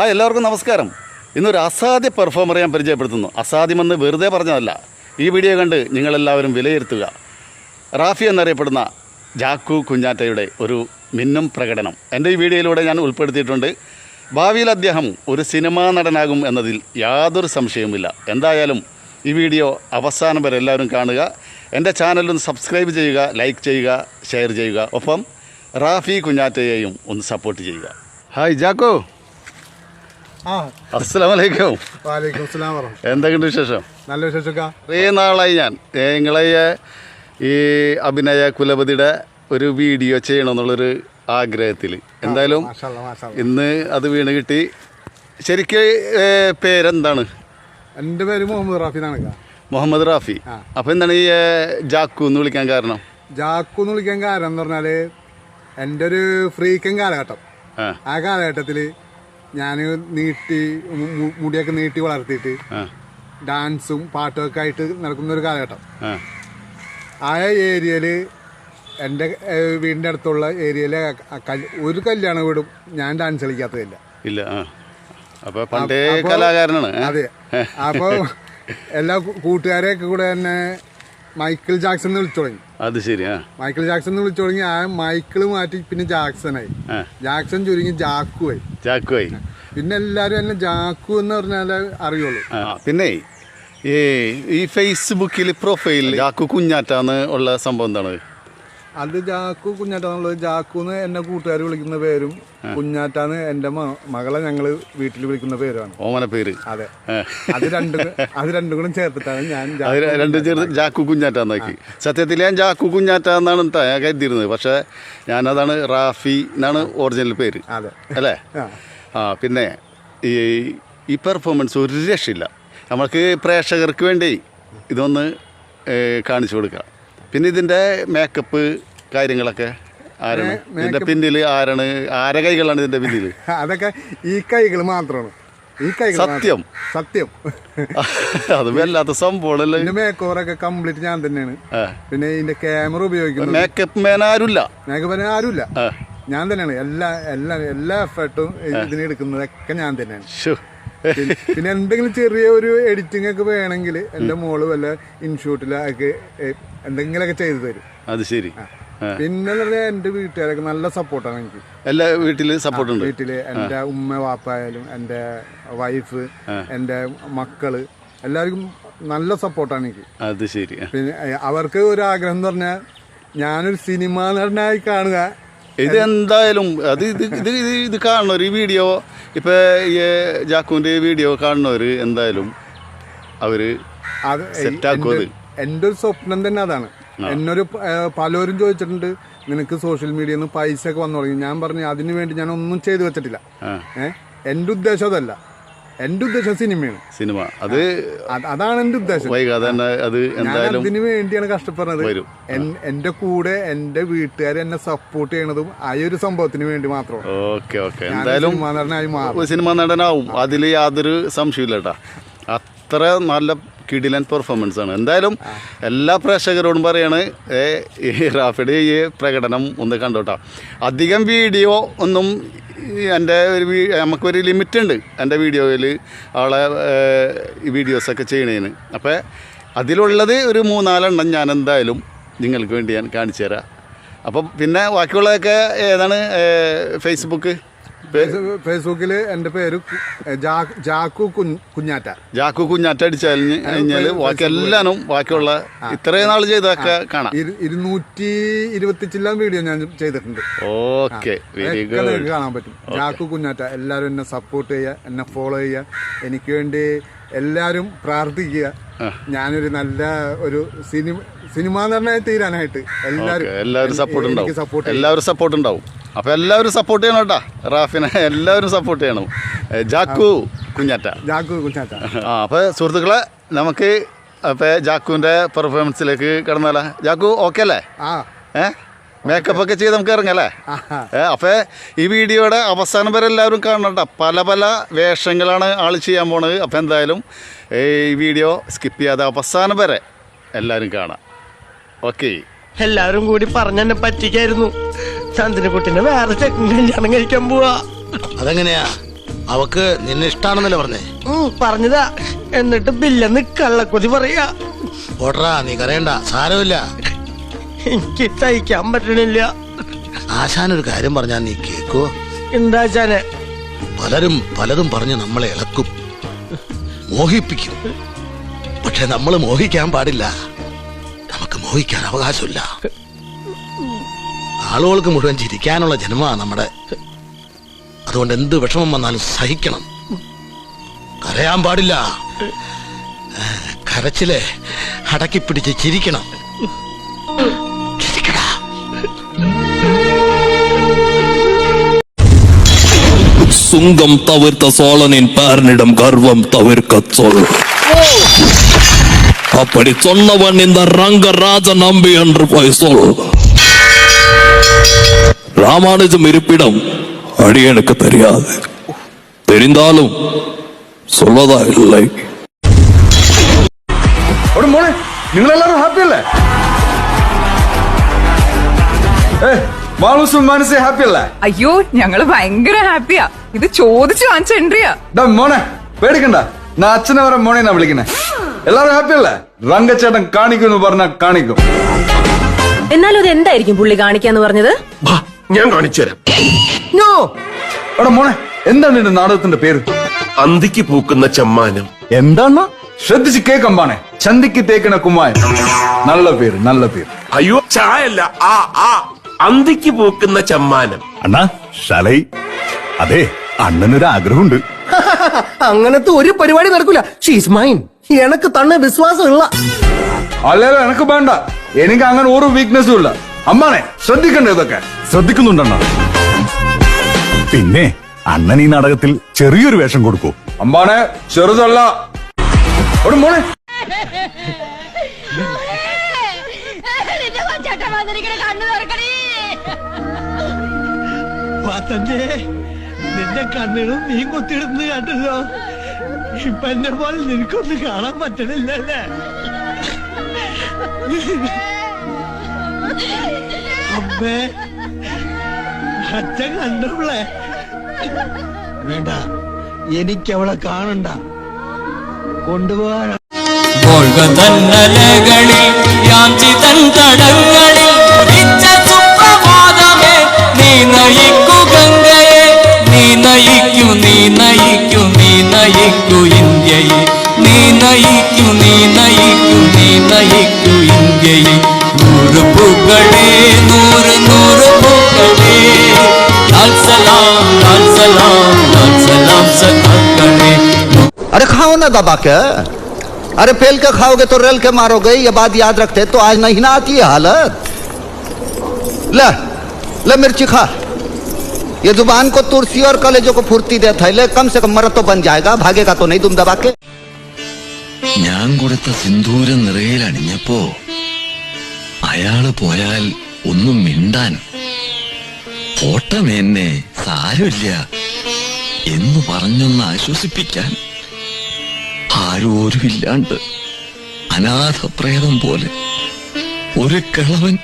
ആ എല്ലാവർക്കും നമസ്കാരം. ഇന്നൊരു അസാധ്യ പെർഫോമറെ ഞാൻ പരിചയപ്പെടുത്തുന്നു. അസാധ്യമെന്ന് വെറുതെ പറഞ്ഞതല്ല. ഈ വീഡിയോ കണ്ട് നിങ്ങളെല്ലാവരും വിലയിരുത്തുക. റാഫി എന്നറിയപ്പെടുന്ന ജാക്കു കുഞ്ഞാറ്റയുടെ ഒരു മിന്നും പ്രകടനം. എന്റെ ഈ വീഡിയോയിലൂടെ ഞാൻ ഉൾപ്പെടുത്തിയിട്ടുണ്ട്. ഭാവിയിൽ അദ്ദേഹം ഒരു സിനിമാ നടനാകും എന്നതിൽ യാതൊരു സംശയവുമില്ല. എന്തായാലും ഈ വീഡിയോ അവസാനം വരെ എല്ലാവരും കാണുക. എന്റെ ചാനലൊന്ന് സബ്സ്ക്രൈബ് ചെയ്യുക ലൈക്ക് ചെയ്യുക ഷെയർ ചെയ്യുക. ഒപ്പം റാഫി കുഞ്ഞാറ്റയെയും ഒന്ന് സപ്പോർട്ട് ചെയ്യുക. Hi Jacko. ആ. അസ്സലാമു അലൈക്കും വാലേക്കും സ്ലാം പറ എന്തൊക്കെയുണ്ട് വിശേഷം? നല്ല വിശേഷം കുറേ നാളായി ഞാൻ. നിങ്ങളെ ഈ അഭിനയ കുലപതിയുടെ ഒരു വീഡിയോ ചെയ്യണമെന്നുള്ളൊരു ആഗ്രഹത്തിൽ എന്തായാലും ഇന്ന് അത് വീണ് കിട്ടി. ശരിക്ക് പേരെന്താണ്? എന്റെ പേര് മുഹമ്മദ് റാഫി എന്നാണ് മുഹമ്മദ് റാഫി. അപ്പം അപ്പോൾ എന്താണ് ഈ ജാക്കു എന്ന് വിളിക്കാൻ കാരണം? ജാക്കു എന്ന് വിളിക്കാൻ കാരണം എന്ന് പറഞ്ഞാൽ എന്റെ ഒരു ഫ്രീക്കൻ കാലഘട്ടം. ആ. കാലഘട്ടത്തിൽ ഞാൻ നീട്ടി മുടിയൊക്കെ നീട്ടി വളർത്തിയിട്ട് ഡാൻസും പാട്ടും ഒക്കെ ആയിട്ട് നടക്കുന്ന ഒരു കാലഘട്ടം. ആ. ഏരിയയിൽ എന്റെ വീടിന്റെ അടുത്തുള്ള ഏരിയയിലെ ഒരു കല്യാണ വീടും ഞാൻ ഡാൻസ് കളിക്കാത്തതില്ല. ഇല്ല ആ. അപ്പോൾ പണ്ടേ കലാകാരനാണ് അതെ. അപ്പോൾ എല്ലാ കൂട്ടുകാരെയൊക്കെ കൂടെ തന്നെ മൈക്കിൾ ജാക്സൺ എന്ന് വിളിച്ചു തുടങ്ങി. അത് ശരി മൈക്കിൾ ജാക്സൺ എന്ന് വിളിച്ചു തുടങ്ങി ആ മൈക്കിൾ മാറ്റി പിന്നെ ജാക്സൺ ആയി ജാക്സൺ ചുരുങ്ങി ജാക്കു ആയി ജാക്കു ആയി പിന്നെ എല്ലാരും എന്നെ ജാക്കു എന്ന് പറഞ്ഞാലേ അറിയുള്ളൂ. പിന്നെ ഈ ഫേസ്ബുക്കിൽ പ്രൊഫൈൽ ജാക്കു കുഞ്ഞാറ്റാന്ന് ഉള്ള സംഭവം എന്താണ്? അത് ജാക്കു കുഞ്ഞാറ്റാന്നുള്ളത് ജാക്കുന്ന് എന്നെ കൂട്ടുകാർ വിളിക്കുന്ന പേരും കുഞ്ഞാറ്റാന്ന് എന്റെ മകളെ ഞങ്ങൾ വീട്ടിൽ വിളിക്കുന്ന പേരുമാണ്. ഓമന പേര്. അതെ. അത് രണ്ടും അത് രണ്ടും കൂടെ ചേർത്തിട്ടാണ് ഞാൻ രണ്ടും ചേർത്ത് ജാക്കു കുഞ്ഞാറ്റാന്നാക്കി സത്യത്തിൽ ഞാൻ ജാക്കു കുഞ്ഞാറ്റാന്നാണ് ഞാൻ കരുതിയിരുന്നത്. പക്ഷെ ഞാനതാണ് റാഫി എന്നാണ് ഒറിജിനൽ പേര്. അതെ. അല്ലേ? ആ. ആ പിന്നെ ഈ ഈ പെർഫോമൻസ് ഒരു രക്ഷയില്ല. നമുക്ക് പ്രേക്ഷകർക്ക് വേണ്ടി ഇതൊന്ന് കാണിച്ചു കൊടുക്കാം. പിന്നെ ഇതിന്റെ മേക്കപ്പ് കാര്യങ്ങളൊക്കെ ആരാണ്? ഇതിന്റെ പിന്നിൽ ആരാണ്? ആരെ കൈകളാണ് ഇതിന്റെ പിന്നിൽ അതൊക്കെ ഈ കൈകൾ മാത്രമാണ്. ഈ കൈകൾ സത്യം? സത്യം. അത് വല്ലാത്ത സംഭവമല്ലേ ഇതിന്റെ മേക്കോറൊക്കെ കംപ്ലീറ്റ് ഞാൻ തന്നെയാണ്. പിന്നെ ഇതിന്റെ ക്യാമറ ഉപയോഗിക്കുന്നത് മേക്കപ്പ് മാൻ ആരുമില്ല. മേക്കപ്പ് മാൻ ആരുമില്ല. ഞാൻ തന്നെയാണ്. എല്ലാ എല്ലാ എല്ലാ എഫേർട്ടും ഇതിനെടുക്കുന്നതൊക്കെ ഞാൻ തന്നെയാണ്. പിന്നെ- എന്തെങ്കിലും ചെറിയ ഒരു എഡിറ്റിംഗ് ഒക്കെ വേണമെങ്കിൽ എന്റെ മോൾ വല്ല ഇൻഷൂട്ടിലൊക്കെ എന്തെങ്കിലുമൊക്കെ ചെയ്തു തരും. അത് ശരി. പിന്നെ പറഞ്ഞാൽ എന്റെ വീട്ടുകാരൊക്കെ നല്ല സപ്പോർട്ടാണ് എനിക്ക്. എല്ലാ വീട്ടിൽ സപ്പോർട്ട് ഉണ്ട്? വീട്ടിൽ എന്റെ ഉമ്മ വാപ്പായാലും എന്റെ വൈഫ് എന്റെ മക്കൾ എല്ലാവർക്കും നല്ല സപ്പോർട്ടാണ് എനിക്ക്. അത് ശരി. പിന്നെ അവർക്ക് ഒരു ആഗ്രഹം എന്ന് പറഞ്ഞാൽ ഞാനൊരു സിനിമ നടനായി കാണുക. ഇത് എന്തായാലും അത് ഇത് ഇത് ഇത് കാണണം ഒരു വീഡിയോ ഇപ്പൊ ഈ ജാക്കുവിന്റെ വീഡിയോ കാണുന്നവർ എന്തായാലും അവർ അത്. എന്റെ ഒരു സ്വപ്നം തന്നെ അതാണ്. എന്നൊരു പലരും ചോദിച്ചിട്ടുണ്ട് നിനക്ക് സോഷ്യൽ മീഡിയയിൽ നിന്ന് പൈസ ഒക്കെ വന്നു തുടങ്ങി. ഞാൻ പറഞ്ഞു അതിനു വേണ്ടി ഞാൻ ഒന്നും ചെയ്തു വെച്ചിട്ടില്ല. ഏഹ് എന്റെ ഉദ്ദേശം അതല്ല. എന്റെ ഉദ്ദേശം സിനിമയാണ്. സിനിമ. അത് അത് അതാണ് എന്റെ ഉദ്ദേശം. വൈകാതെ തന്നെ അത് എന്തായാലും അതിന് വേണ്ടിയാണ് കഷ്ടപ്പെടുന്നത്. വരും. എന്റെ കൂടെ എന്റെ വീട്ടുകാർ എന്നെ സപ്പോർട്ട് ചെയ്യണതും ആ ഒരു സംഭവത്തിന് വേണ്ടി മാത്രമാണ്. Okay okay. എന്തായാലും സിനിമാ നടനാവും. അതിൽ യാതൊരു സംശയമില്ല കേട്ടാ. അത്ര നല്ല കിടിലൻ പെർഫോമൻസ് ആണ്. എന്തായാലും എല്ലാ പ്രേക്ഷകരോടും പറയാണ് ഏ, ഈ റാഫിയുടെ ഈ പ്രകടനം ഒന്ന് കണ്ടോട്ടോ അധികം വീഡിയോ ഒന്നും എന്റെ ഒരു നമുക്കൊരു ലിമിറ്റ് ഉണ്ട് എന്റെ വീഡിയോയിൽ അവളെ വീഡിയോസൊക്കെ ചെയ്യണേന്. അപ്പോൾ അതിലുള്ളത് ഒരു മൂന്നാലെണ്ണം ഞാൻ എന്തായാലും നിങ്ങൾക്ക് വേണ്ടി ഞാൻ കാണിച്ചു തരാം. അപ്പം പിന്നെ ബാക്കിയുള്ളതൊക്കെ ഏതാണ് ഫേസ്ബുക്ക്? ഫേസ്ബുക്കിൽ എന്റെ പേര് ജാക്കു കുഞ്ഞ് കുഞ്ഞാറ്റ. ജാക്കു കുഞ്ഞാറ്റ അടിച്ചാൽ കഴിഞ്ഞാൽ ബാക്കി എല്ലാനും ബാക്കിയുള്ള ഇത്രയും നാൾ ചെയ്തൊക്കെ കാണാം. ഇരു- ഇരുന്നൂറ്റി ഇരുപത്തി ചില്ലാൻ വീഡിയോ ഞാൻ ചെയ്തിട്ടുണ്ട്. ഓക്കെ കാണാൻ പറ്റും. ജാക്കു കുഞ്ഞാറ്റ എല്ലാവരും എന്നെ സപ്പോർട്ട് ചെയ്യുക എന്നെ ഫോളോ ചെയ്യുക. എനിക്ക് വേണ്ടി എല്ലാവരും പ്രാർത്ഥിക്കുക. ഞാനൊരു നല്ല ഒരു സിനിമ സിനിമ തന്നെ തീരാനായിട്ട്. എല്ലാവരും എല്ലാവരും സപ്പോർട്ട് ഉണ്ടാവും. എല്ലാവരും സപ്പോർട്ട് ഉണ്ടാവും. അപ്പൊ എല്ലാവരും സപ്പോർട്ട് ചെയ്യണം കേട്ടാ. റാഫിനെ എല്ലാവരും സപ്പോർട്ട് ചെയ്യണം. ജാക്കു കുഞ്ഞാറ്റ. ജാക്കു കുഞ്ഞാറ്റ. ആ അപ്പോൾ സുഹൃത്തുക്കളെ നമുക്ക് അപ്പോൾ ജാക്കുവിന്റെ പെർഫോമൻസിലേക്ക് കിടന്നാലോ? ജാക്കു ഓക്കെ അല്ലേ? ആ. ഏ മേക്കപ്പ് ഒക്കെ ചെയ്ത് നമുക്ക് ഇറങ്ങല്ലേ അപ്പോൾ ഈ വീഡിയോയുടെ അവസാനം വരെ എല്ലാവരും കാണണ്ട പല പല വേഷങ്ങളാണ് ആൾ ചെയ്യാൻ പോണത്. അപ്പോൾ എന്തായാലും ഈ വീഡിയോ സ്കിപ്പ് ചെയ്യാതെ അവസാനം വരെ എല്ലാവരും കാണാം. ഓക്കെ എല്ലാവരും കൂടി പറഞ്ഞെന്നെ പറ്റിക്കായിരുന്നു. ചന്ദ്രകുട്ടിനെ വേറെ ചെക്കൻ കല്യാണം കഴിക്കാൻ പോവാ. അതെങ്ങനെയാ? അവക്ക് നിന്നെ ഇഷ്ടാണെന്നല്ലേ പറഞ്ഞേ? പറഞ്ഞതാ. എന്നിട്ട് ബില്ലെന്ന് കള്ളക്കൊതി പറയാ. ഓട്ടറാ നീ കരയണ്ട. സാരമില്ല. എനിക്ക് തയ്ക്കാൻ പറ്റണില്ല. ആശാനൊരു കാര്യം പറഞ്ഞാ നീ കേക്കോ? എന്താശാനെ പലരും പലതും പറഞ്ഞ് നമ്മളെ ഇളക്കും. മോഹിപ്പിക്കും. പക്ഷെ നമ്മൾ മോഹിക്കാൻ പാടില്ല. നമുക്ക് മോഹിക്കാൻ അവകാശമില്ല. ആളുകൾക്ക് മുഴുവൻ ചിരിക്കാനുള്ള ജന്മമാണ് നമ്മുടെ അതുകൊണ്ട് എന്ത് വിഷമം വന്നാലും സഹിക്കണം കരയാൻ പാടില്ല ഏ, കരച്ചില് അടക്കി പിടിച്ച് ചിരിക്കണം ചിരിക്കടാ சுங்கம் தவிர்த்த சோழனின் பேரனிடம் கர்வம் தவிர்க்க சொல் அப்படி சொன்னவன் இந்த ரங்கராஜ நம்பி என்று போய் சொல் ராமானுஜம் இருப்பிடம் அடியனுக்கு தெரியாது தெரிந்தாலும் சொல்வதா இல்லை അവിടെ മോളെ നിങ്ങളെല്ലാരും ഹാപ്പി അല്ലേ ഏ മാളൂസും മനസ്സേ ഹാപ്പി അല്ലേ അയ്യോ ഞങ്ങള് ഭയങ്കര ഹാപ്പിയാ ഇത് ചോദിച്ചു വാങ്ങിച്ച എൻട്രിയാ ഡാ മോനെ പേടിക്കണ്ട ഞാൻ അച്ഛനെ വരെ മോനെ എന്നാ വിളിക്കണേ എല്ലാരും ഹാപ്പി അല്ലേ റങ്കച്ചേട്ടൻ കാണിക്കും പറഞ്ഞ കാണിക്കും എന്നാലും അത് എന്തായിരിക്കും പുള്ളി കാണിക്കാന്ന് പറഞ്ഞത് ഞാൻ കാണിച്ചു തരാം. നോ. എടാ മോനെ എന്താണ് നിന്റെ നാടകത്തിന്റെ പേര്? അന്തിക്ക് പൂക്കുന്ന ചമ്മാനം. എന്താണ് ശ്രദ്ധിച്ച് കേക്കമ്പാണെ ചന്തിക്ക് തേക്കണ കുമ്മായ. നല്ല പേര് നല്ല പേര്. അയ്യോ ചായല്ല ആ ആ. അന്തിക്ക് പൂക്കുന്ന ചമ്മാനം. അണ്ണാ ശലൈ. അതെ അണ്ണനൊരു ആഗ്രഹമുണ്ട്. അങ്ങനത്തെ ഒരു പരിപാടി നടക്കൂല. ഷീസ് മൈൻ എനക്ക് തന്നെ വിശ്വാസമുള്ള അല്ലല്ലോ എനക്ക് വേണ്ട. എനിക്ക് അങ്ങനെ ഒരു വീക്ക്നെസ്സും ഇല്ല. അമ്മാനെ ശ്രദ്ധിക്കണ്ടേ ഇതൊക്കെ? ശ്രദ്ധിക്കുന്നുണ്ടണ്ണ. പിന്നെ അണ്ണൻ ഈ നാടകത്തിൽ ചെറിയൊരു വേഷം കൊടുക്കൂ. അമ്പാണെ ചെറുതല്ല. ഒരു മോനെ കണ്ണു തുറക്കണേ തന്നെ നിന്റെ കണ്ണുകളും നീ കുത്തിയിടുന്നത് കണ്ടല്ലോ. ഇപ്പൊ എന്നെ പോലെ നിനക്കൊന്നും കാണാൻ പറ്റണില്ലല്ലേ? അമ്മേ അച്ഛൻ കണ്ടോളെ വേണ്ട എനിക്ക് അവളെ കാണണ്ട കൊണ്ടുപോകാൻ തന്നലകളിൽ യാഞ്ചിതൻ തടങ്ങളിൽ ना दबा के अरे पेल के खाओगे तो रेल के मारोगे ये बात याद रखते तो आज नहीं ना आती है हालत ले ले मिर्ची खा ये जुबान को तुरसी और कलेजों को फुर्ती देता है ले कम से कम मरद तो बन जाएगा भागेगा तो नहीं तुम दबा के ഞാൻ കൊടുത്ത സിന്ദൂരം നിറയിൽ അണിഞ്ഞപ്പോ അയാള് പോയാൽ ഒന്നും മിണ്ടാൻ ഓട്ടമെന്നെ സാരമില്ല എന്ന് പറഞ്ഞൊന്ന് ആശ്വസിപ്പിക്കാൻ ആരോരുമില്ലാണ്ട് അനാഥപ്രേതം പോലെ ഒരു കിളവൻ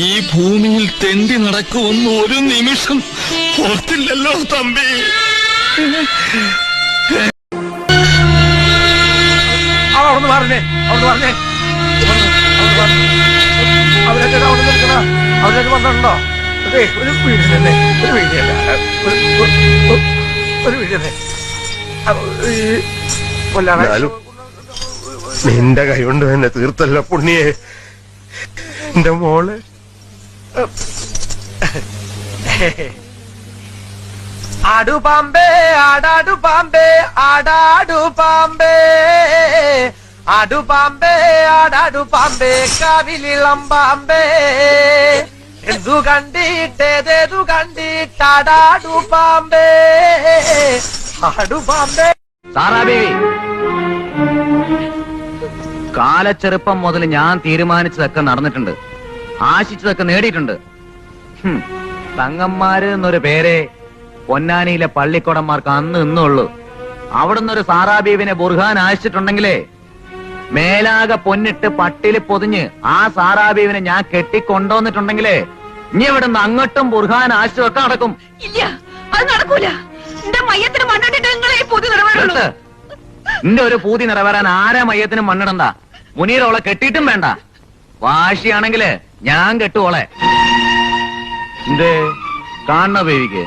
ഈ ഭൂമിയിൽ തെണ്ടി നടക്കുമെന്ന് ഒരു നിമിഷം ഓർത്തില്ലല്ലോ തമ്പി. അവരൊക്കെ അവിടെ നിൽക്കണ. വന്നിട്ടുണ്ടോ? ഒരു വീട് തന്നെ ഒരു വീട്ടിലല്ല ഒരു വീട് കൊല്ലാതെ നിന്റെ കൈ കൊണ്ട് തന്നെ തീർത്തല്ല പുണ്യെ. എന്റെ മോൾ. ആടു പാമ്പേ ആടാടു പാമ്പേ ആടാടു പാമ്പേ. ആടു പാമ്പേ ആടാടു പാമ്പേ കാവിലിളം പാമ്പേ. എന്തു കണ്ടിട്ടേതേതു കണ്ടിട്ടാടാടു പാമ്പേ. സാറാബേവി കാലച്ചെറുപ്പം മുതൽ ഞാൻ തീരുമാനിച്ചതൊക്കെ നടന്നിട്ടുണ്ട്. ആശിച്ചതൊക്കെ നേടിയിട്ടുണ്ട്. തങ്ങന്മാര് എന്നൊരു പേരെ പൊന്നാനിയിലെ പള്ളിക്കൊടന്മാർക്ക് അന്ന് ഇന്നുള്ളൂ അവിടുന്ന് ഒരു സാറാബീവിനെ ബുർഹാൻ ആശിച്ചിട്ടുണ്ടെങ്കിലേ മേലാകെ പൊന്നിട്ട് പട്ടിൽ പൊതിഞ്ഞ് ആ സാറാബീവിനെ ഞാൻ കെട്ടിക്കൊണ്ടുവന്നിട്ടുണ്ടെങ്കിലേ ഇനി ഇവിടുന്ന് അങ്ങോട്ടും ബുർഹാൻ ആശിച്ചതൊക്കെ നടക്കും. ഇല്ല അത് നടക്കൂല. എന്റെ നിർത്ത്. നിന്റെ ഒരു പൂതി നിറവേറാൻ ആരാ മയ്യത്തിന് മണ്ണിടണ്ട മുനീർ അവളെ കെട്ടിയിട്ടും വേണ്ട വാശിയാണെങ്കില് ഞാൻ കെട്ടുവോളെ എന്തേ കാണണ ബേബിക്ക്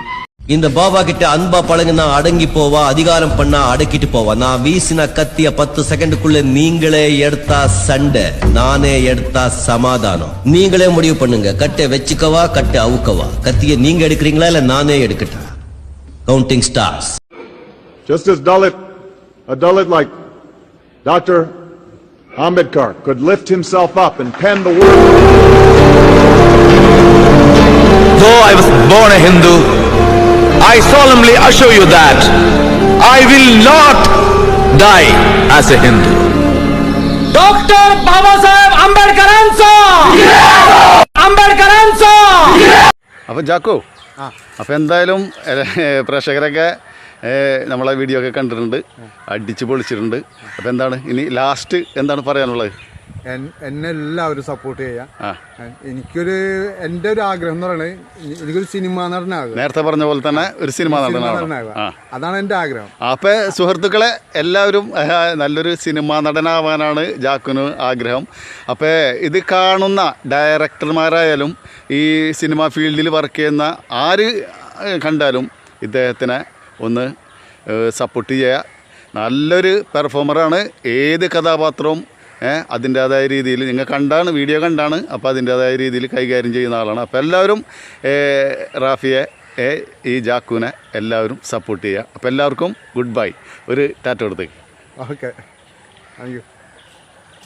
இந்த பாபா கிட்ட அன்பா பழகுனா அடங்கி போவா அதிகாரம் பண்ணா அடக்கிட்டு போவா நான் வீசின கத்திய பத்து செகண்டுக்குள்ள நீங்களே எடுத்தா சண்டை நானே எடுத்தா சமாதானம் நீங்களே முடிவு பண்ணுங்க கட்டை வச்சுக்கவா கட்டை அவுக்கவா கத்திய நீங்க எடுக்கிறீங்களா இல்ல நானே எடுக்கட்டா counting stars. Just as Dalit, a Dalit like Dr. Ambedkar could lift himself up and pen the word. Though I was born a Hindu, I solemnly assure you that I will not die as a Hindu. Dr. Baba Sahib Ambedkar Answer! Yeah! Ambedkar Answer! Yeah! Avan Jaco, അപ്പോൾ എന്തായാലും പ്രേക്ഷകരൊക്കെ നമ്മളെ video ഒക്കെ കണ്ടിട്ടുണ്ട്. അടിച്ച് പൊളിച്ചിട്ടുണ്ട്. അപ്പോൾ എന്താണ്? ഇനി last എന്താണ് പറയാനുള്ളത്? എന്നെ എല്ലാവരും സപ്പോർട്ട് ചെയ്യാം. എനിക്കൊരു എന്റെ ഒരു ആഗ്രഹം എന്ന് പറയുന്നത് എനി- എനിക്കൊരു സിനിമ നടനാകുക. നേരത്തെ പറഞ്ഞ പോലെ തന്നെ ഒരു സിനിമ നടനാകുക. അതാണ് എന്റെ ആഗ്രഹം. അപ്പോൾ സുഹൃത്തുക്കളെ എല്ലാവരും നല്ലൊരു സിനിമ നടനാവാനാണ് ജാക്കുന് ആഗ്രഹം. അപ്പോൾ ഇത് കാണുന്ന ഡയറക്ടർമാരായാലും ഈ സിനിമ ഫീൽഡിൽ വർക്ക് ചെയ്യുന്ന ആര് കണ്ടാലും ഇദ്ദേഹത്തിനെ ഒന്ന് സപ്പോർട്ട് ചെയ്യുക. നല്ലൊരു പെർഫോമറാണ് ഏത് കഥാപാത്രവും അതിന്റേതായ രീതിയിൽ നിങ്ങൾ കണ്ടാണ് വീഡിയോ കണ്ടാണ് അപ്പോൾ അതിന്റേതായ രീതിയിൽ കൈകാര്യം ചെയ്യുന്ന ആളാണ്. അപ്പോൾ എല്ലാവരും റാഫിയെ ഈ ജാക്കുവിനെ എല്ലാവരും സപ്പോർട്ട് ചെയ്യുക. അപ്പോൾ എല്ലാവർക്കും ഗുഡ് ബൈ ഒരു ടാറ്റ കൊടുത്തേക്ക്. ഓക്കെ. Thank U